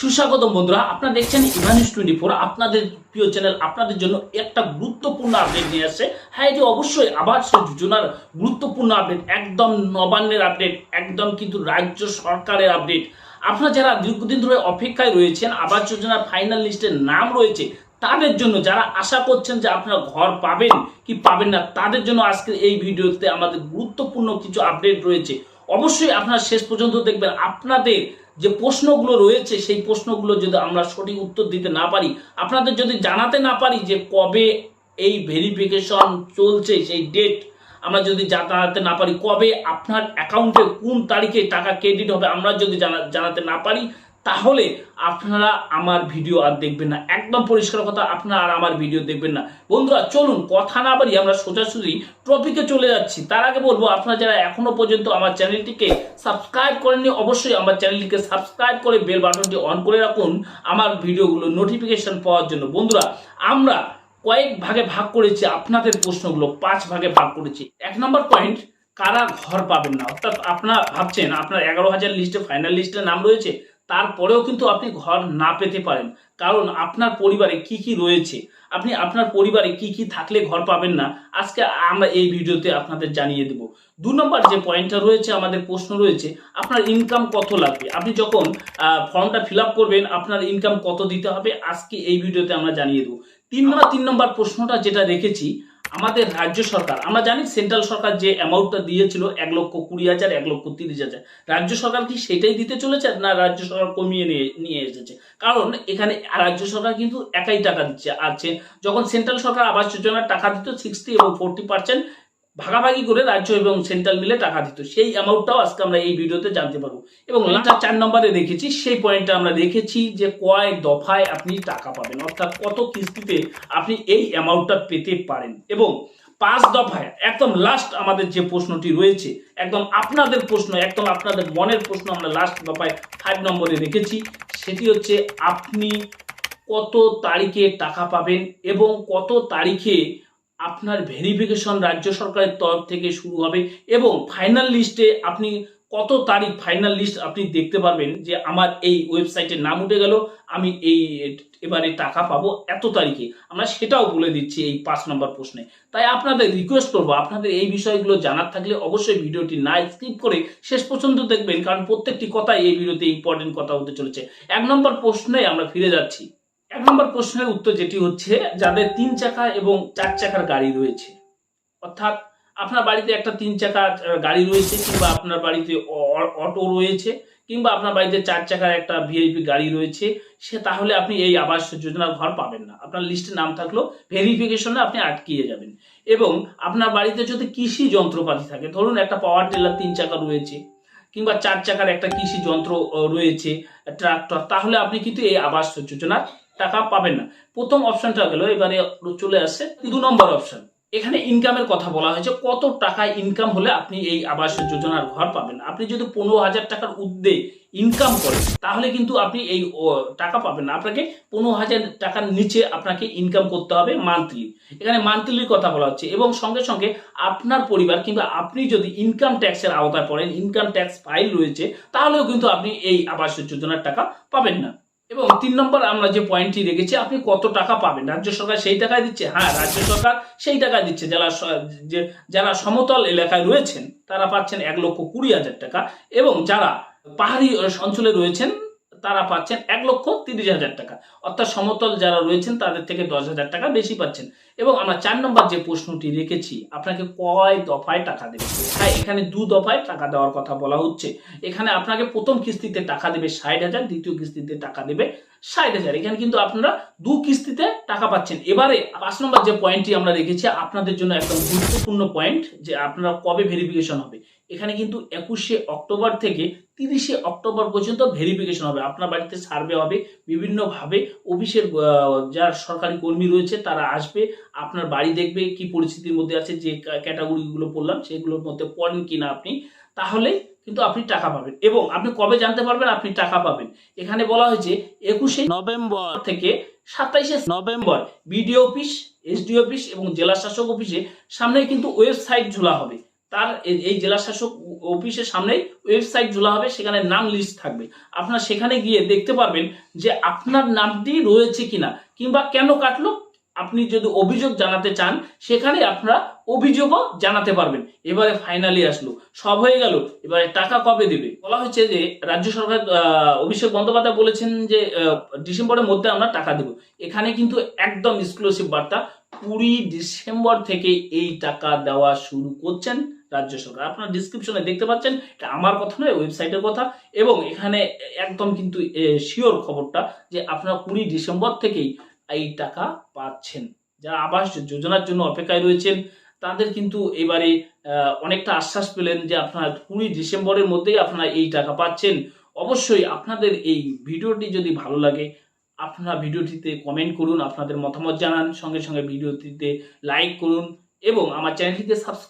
সুস্বাগতম বন্ধুরা, আপনারা দেখছেন ইভানিস টোয়েন্টি ফোর। আপনাদের প্রিয় চ্যানেল, আপনাদের জন্য একটা গুরুত্বপূর্ণ আপডেট নিয়ে আসছে। হ্যাঁ এটি অবশ্যই আবাস যোজনার গুরুত্বপূর্ণ আপডেট, একদম নবান্নের আপডেট, একদম কিন্তু রাজ্য সরকারের আপডেট। আপনারা যারা দীর্ঘদিন ধরে অপেক্ষায় রয়েছেন, আবাস যোজনার ফাইনাল লিস্টের নাম রয়েছে, তাদের জন্য যারা আশা করছেন যে আপনারা ঘর পাবেন কি পাবেন না, তাদের জন্য আজকে এই ভিডিওতে আমাদের গুরুত্বপূর্ণ কিছু আপডেট রয়েছে। অবশ্যই আপনারা শেষ পর্যন্ত দেখবেন। আপনাদের যে প্রশ্নগুলো রয়েছে, সেই প্রশ্নগুলো যদি আমরা সঠিক উত্তর দিতে না পারি, আপনাদের যদি জানাতে না পারি যে কবে এই ভেরিফিকেশন চলছে, সেই ডেট আমরা যদি জানাতে না পারি, কবে আপনার অ্যাকাউন্টে কোন তারিখে টাকা ক্রেডিট হবে, আমরা যদি জানা, জানাতে না পারি তাহলে আপনারা আমার ভিডিও আর দেখবেন না। একদম পরিষ্কার কথা, আপনারা আর আমার ভিডিও দেখবেন না। বন্ধুরা, চলুন, কথা না বাড়ি আমরা সোজাসুজি টপিকে চলে যাচ্ছি। তার আগে বলব, আপনারা যারা এখনও পর্যন্ত আমার চ্যানেলটিকে সাবস্ক্রাইব করেননি, অবশ্যই আমার চ্যানেলটিকে সাবস্ক্রাইব করে বেল বাটনটি অন করে রাখুন, আমার ভিডিওগুলো নোটিফিকেশন পাওয়ার জন্য। বন্ধুরা, আমরা কয়েক ভাগে ভাগ করেছি, আপনাদের প্রশ্নগুলো পাঁচ ভাগে ভাগ করেছি। এক নম্বর পয়েন্ট কারা ঘর পাবেন না? অর্থাৎ আপনারা ভাবছেন, আপনার এগারো হাজার লিস্টে ফাইনাল লিস্টে নাম রয়েছে তারপরেও কিন্তু আপনি ঘর না পেতে পারেন। কারণ আপনার পরিবারে কি কি রয়েছে? আপনি আপনার পরিবারে কি কি থাকলে ঘর পাবেন না? আজকে আমরা এই ভিডিওতে আপনাদের জানিয়ে দেব। দু নম্বর যে পয়েন্টটা রয়েছে, আমাদের প্রশ্ন রয়েছে, আপনার ইনকাম কত লাগবে? আপনি যখন ফর্মটা ফিল করবেন, আপনার ইনকাম কত দিতে হবে? আজকে এই ভিডিওতে আমরা জানিয়ে দেবো। তিন নম্বর তিন নম্বর প্রশ্নটা যেটা রেখেছি আমাদের রাজ্য সরকার, আমরা জানি সেন্ট্রাল সরকার যে অ্যামাউন্টটা দিয়েছিল এক লক্ষ কুড়ি হাজার, এক লক্ষ তিরিশ হাজার। রাজ্য সরকার কি সেটাই দিতে চলেছে না রাজ্য সরকার কমিয়ে নিয়ে নিয়ে এসেছে? কারণ এখানে রাজ্য সরকার কিন্তু একাই টাকা দিচ্ছে, আছে। যখন সেন্ট্রাল সরকার আবাস যোজনার টাকা দিত সিক্সটি এবং ফোরটি পার্সেন্ট ভাগাভাগি করে রাজ্য এবং সেন্ট্রাল মিলে টাকা দিত। সেই অ্যামাউন্টটাও আজকে আমরা এই ভিডিওতে জানতে পারব। এবং লাস্ট চার নম্বরে দেখেছি সেই পয়েন্টটা আমরা দেখেছি যে কয় দফায় আপনি টাকা পাবেন অর্থাৎ কত কিস্তিতে আপনি এই অ্যামাউন্টটা পেতে পারেন। এবং পাঁচ দফায় একদম লাস্ট আমাদের যে প্রশ্নটি রয়েছে একদম আপনাদের প্রশ্ন একদম আপনাদের মনের প্রশ্ন আমরা লাস্ট দফায় ফাইভ নম্বরে রেখেছি সেটি হচ্ছে আপনি কত তারিখে টাকা পাবেন এবং কত তারিখে আপনার ভেরিফিকেশন রাজ্য সরকারের তরফ থেকে শুরু হবে এবং ফাইনাল লিস্টে আপনি কত তারিখ ফাইনাল লিস্ট আপনি দেখতে পারবেন যে আমার এই ওয়েবসাইটের নাম উঠে গেল, আমি এই এবারে টাকা পাবো এত তারিখে। আমরা সেটাও বলে দিচ্ছি এই পাঁচ নম্বর প্রশ্নে। তাই আপনাদের রিকোয়েস্ট করব, আপনাদের এই বিষয়গুলো জানার থাকলে অবশ্যই ভিডিওটি না স্কিপ করে শেষ পর্যন্ত দেখবেন, কারণ প্রত্যেকটি কথাই এই ভিডিওতে ইম্পর্টেন্ট কথা হতে চলেছে। এক নম্বর প্রশ্নে আমরা ফিরে যাচ্ছি। এক নম্বর প্রশ্নের উত্তর যেটি হচ্ছে, যাদের তিন চাকা এবং চার চাকার গাড়ি রয়েছে। অর্থাৎ আপনার বাড়িতে একটা তিন চাকা গাড়ি রয়েছে কিংবা আপনার বাড়িতে অটো রয়েছে কিংবা আপনার বাড়িতে চার চাকার একটা ভিআইপি গাড়ি রয়েছে, সে তাহলে আপনি এই আবাস যোজনার ঘর পাবেন না। আপনার লিস্টে নাম থাকলেও ভেরিফিকেশনে আপনি আটকিয়ে যাবেন। এবং আপনার বাড়িতে যদি কৃষি যন্ত্রপাতি থাকে, ধরুন একটা পাওয়ার টিলার তিন চাকা রয়েছে কিংবা চার চাকার একটা কৃষি যন্ত্র রয়েছে ট্রাক্টর তাহলে আপনি কিন্তু এই আবাস যোজনার টাকা পাবেন না। প্রথম অপশনটা গেল, এবারে চলে আসছে দু নম্বর অপশন এখানে ইনকামের কথা বলা হয়েছে, কত টাকা ইনকাম হলে আপনি এই আবাস যোজনার ঘর পাবেন আপনি যদি পনেরো হাজার টাকার উদ্দে ইনকাম করেন, তাহলে কিন্তু আপনি এই টাকা পাবেন না। আপনাকে পনেরো হাজার টাকার নিচে আপনাকে ইনকাম করতে হবে মান্থলি এখানে মান্থলির কথা বলা হচ্ছে এবং সঙ্গে সঙ্গে আপনার পরিবার কিংবা আপনি যদি ইনকাম ট্যাক্সের আওতায় পড়েন ইনকাম ট্যাক্স ফাইল রয়েছে, তাহলেও কিন্তু আপনি এই আবাস যোজনার টাকা পাবেন না। এবং তিন নম্বর আমরা যে পয়েন্টটি রেখেছি আপনি কত টাকা পাবেন? রাজ্য সরকার সেই টাকায় দিচ্ছে? হ্যাঁ রাজ্য সরকার সেই টাকায় দিচ্ছে। যারা যে, যারা সমতল এলাকায় রয়েছেন, তারা পাচ্ছেন এক লক্ষ কুড়ি হাজার টাকা এবং যারা পাহাড়ি অঞ্চলে রয়েছেন তারা পাচ্ছেন এক লক্ষ তিরিশ হাজার টাকা। অর্থাৎ সমতল যারা রয়েছেন, তাদের থেকে দশ হাজার টাকা বেশি পাচ্ছেন। এবং আমরা চার নম্বর যে প্রশ্নটি রেখেছি, আপনাকে কয় দফায় টাকা দেবে? হ্যাঁ এখানে দু দফায় টাকা দেওয়ার কথা বলা হচ্ছে। এখানে আপনাকে প্রথম কিস্তিতে টাকা দেবে ষাট হাজার, দ্বিতীয় কিস্তিতে টাকা দেবে ষাট হাজার। এখানে কিন্তু আপনারা দু কিস্তিতে টাকা পাচ্ছেন। এবারে পাঁচ নম্বর যে পয়েন্টটি আমরা রেখেছি, আপনাদের জন্য একদম গুরুত্বপূর্ণ পয়েন্ট যে আপনারা কবে ভেরিফিকেশন হবে। এখানে কিন্তু একুশে অক্টোবর থেকে তিরিশে অক্টোবর পর্যন্ত ভেরিফিকেশন হবে। আপনার বাড়িতে সার্ভে হবে, বিভিন্নভাবে অফিসের যারা সরকারি কর্মী রয়েছে তারা আসবে, আপনার বাড়ি দেখবে কি পরিস্থিতির মধ্যে আছে, যে ক্যাটাগরিগুলো বললাম সেগুলোর মধ্যে পড়েন কিনা আপনি, তাহলে কিন্তু আপনি টাকা পাবেন। এবং আপনি কবে জানতে পারবেন আপনি টাকা পাবেন। এখানে বলা হয়েছে একুশে নভেম্বর থেকে সাতাইশে November BDO office SD office এবং জেলা শাসক অফিসে সামনে কিন্তু ওয়েবসাইট ঝোলা হবে। তার এই- জেলা শাসক অফিসের সামনেই ওয়েবসাইট ঝোলা হবে, সেখানে নাম লিস্ট থাকবে। আপনারা সেখানে গিয়ে দেখতে পারবেন যে আপনার নামটি রয়েছে কিনা, কিংবা কেন কাটলো, আপনি যদি অভিযোগ জানাতে চান, সেখানে আপনারা অভিযোগও জানাতে পারবেন। এবারে ফাইনালি আসলো, সব হয়ে গেল, এবারে টাকা কবে দেবে? বলা হচ্ছে যে রাজ্য সরকার অভিষেক বন্দ্যোপাধ্যায় বলেছেন যে ডিসেম্বরের মধ্যে আমরা টাকা দেব। এখানে কিন্তু একদম এক্সক্লুসিভ বার্তা, কুড়ি ডিসেম্বর থেকে এই টাকা দেওয়া শুরু করছেন। রাজ্য সরকার। আপনারা ডিসক্রিপশনে দেখতে পাচ্ছেন, এটা আমার কথা নয় ওয়েবসাইটের কথা। এবং এখানে একদম কিন্তু শিওর খবরটা যে আপনারা কুড়ি ডিসেম্বর থেকেই এই টাকা পাচ্ছেন। যারা আবাস যোজনার জন্য অপেক্ষায় রয়েছেন, তাদের কিন্তু এবারে অনেকটা আশ্বাস পেলেন যে আপনারা কুড়ি ডিসেম্বরের মধ্যেই আপনারা এই টাকা পাচ্ছেন। অবশ্যই আপনাদের এই ভিডিওটি যদি ভালো লাগে, আপনারা ভিডিওটিতে কমেন্ট করুন, আপনাদের মতামত জানান, সঙ্গে সঙ্গে ভিডিওটিতে লাইক করুন, এবং আমার চ্যানেলটিতে সাবস্ক্রাইব